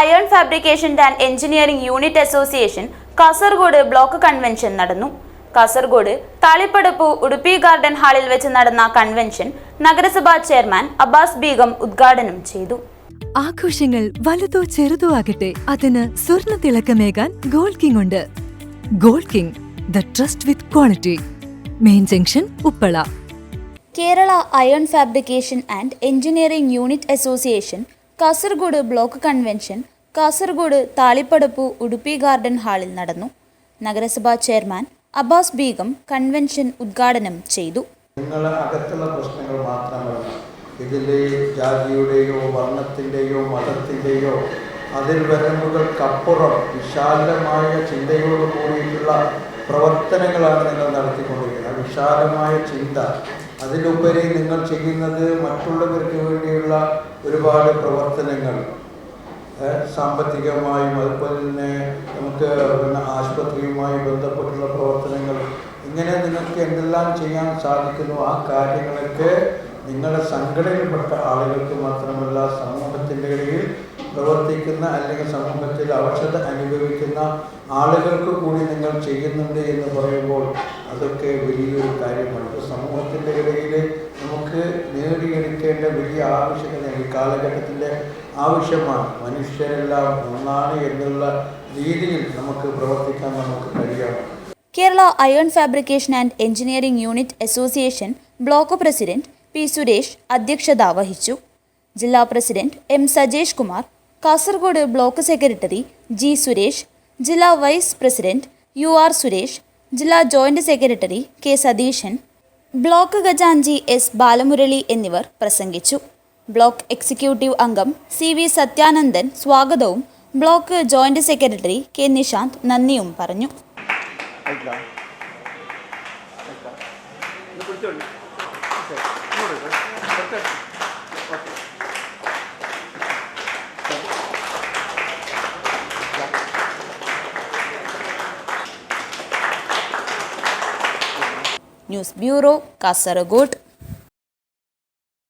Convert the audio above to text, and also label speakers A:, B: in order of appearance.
A: Iron fabrication and engineering unit association Kasaragod block convention നടന്നു. Kasaragod Thalippadappu Udupi garden ഹാളിൽ വെച്ച് നടന്ന കൺവെൻഷൻ നഗരസഭാ ചെയർമാൻ അബ്ബാസ് ബീഗം ഉദ്ഘാടനം ചെയ്തു.
B: ആഘോഷങ്ങൾ വലുതോ ചെറുതോ ആകട്ടെ അതിന് സ്വർണ തിളക്കമേകാൻ ഗോൾഡ് കിങ് ഉണ്ട്. Gold king the trust with quality. Main junction Uppala.
A: Kerala iron fabrication and engineering unit association Kasaragod block convention Kasaragod Thalippadappu Udupi garden ഹാളിൽ നടന്നു. നഗരസഭാ ചെയർമാൻ അബ്ബാസ് ബീഗം കൺവെൻഷൻ ഉദ്ഘാടനം ചെയ്തു.
C: അകത്തുള്ള പ്രശ്നങ്ങൾ മാത്രമല്ല ഇതിലെ ജാതിയുടെയോ വർണത്തിന്റെയോ മതത്തിന്റെയോ അതിൽ വരമ്പുകൾക്കപ്പുറം വിശാലമായ ചിന്തയോട് കൂടിയിട്ടുള്ള പ്രവർത്തനങ്ങളാണ് നിങ്ങൾ നടത്തിക്കൊണ്ടിരിക്കുന്നത്. വിശാലമായ ചിന്ത അതിലുപരി നിങ്ങൾ ചെയ്യുന്നത് മറ്റുള്ളവർക്ക് വേണ്ടിയുള്ള ഒരുപാട് പ്രവർത്തനങ്ങൾ. സാമ്പത്തികമായും അതുപോലെ തന്നെ നമുക്ക് പിന്നെ ആശുപത്രിയുമായി ബന്ധപ്പെട്ടുള്ള പ്രവർത്തനങ്ങൾ. ഇങ്ങനെ നിങ്ങൾക്ക് എന്തെല്ലാം ചെയ്യാൻ സാധിക്കുന്നു ആ കാര്യങ്ങളൊക്കെ നിങ്ങളുടെ സംഘടനയിൽപ്പെട്ട ആളുകൾക്ക് മാത്രമല്ല സമൂഹത്തിന്റെ ഇടയിൽ പ്രവർത്തിക്കുന്ന അല്ലെങ്കിൽ സമൂഹത്തിൽ അവശത അനുഭവിക്കുന്ന ആളുകൾക്ക് കൂടി നിങ്ങൾ ചെയ്യുന്നുണ്ട് എന്ന് പറയുമ്പോൾ അതൊക്കെ വലിയൊരു കാര്യമാണ്. ഇപ്പോൾ സമൂഹത്തിന്റെ ഇടയിൽ നമുക്ക് നേടിയെടുക്കേണ്ട വലിയ ആവശ്യകത ഈ കാലഘട്ടത്തിന്റെ ആവശ്യമാണ്. മനുഷ്യരെല്ലാം ഒന്നാണ് എന്നുള്ള രീതിയിൽ നമുക്ക് പ്രവർത്തിക്കാൻ നമുക്ക് കഴിയണം.
A: Kerala iron fabrication and engineering unit association block president P Suresh അധ്യക്ഷത വഹിച്ചു. ജില്ലാ president M Sajesh Kumar Kasaragod block secretary G Suresh ജില്ലാ vice president U R Suresh ജില്ലാ joint secretary K Satheesan block ഖജാൻജി S Balamurali എന്നിവർ പ്രസംഗിച്ചു. Block executive അംഗം C V Sathyanandan സ്വാഗതവും block joint secretary K Nishanth നന്ദിയും പറഞ്ഞു. News bureau કાસરગોટ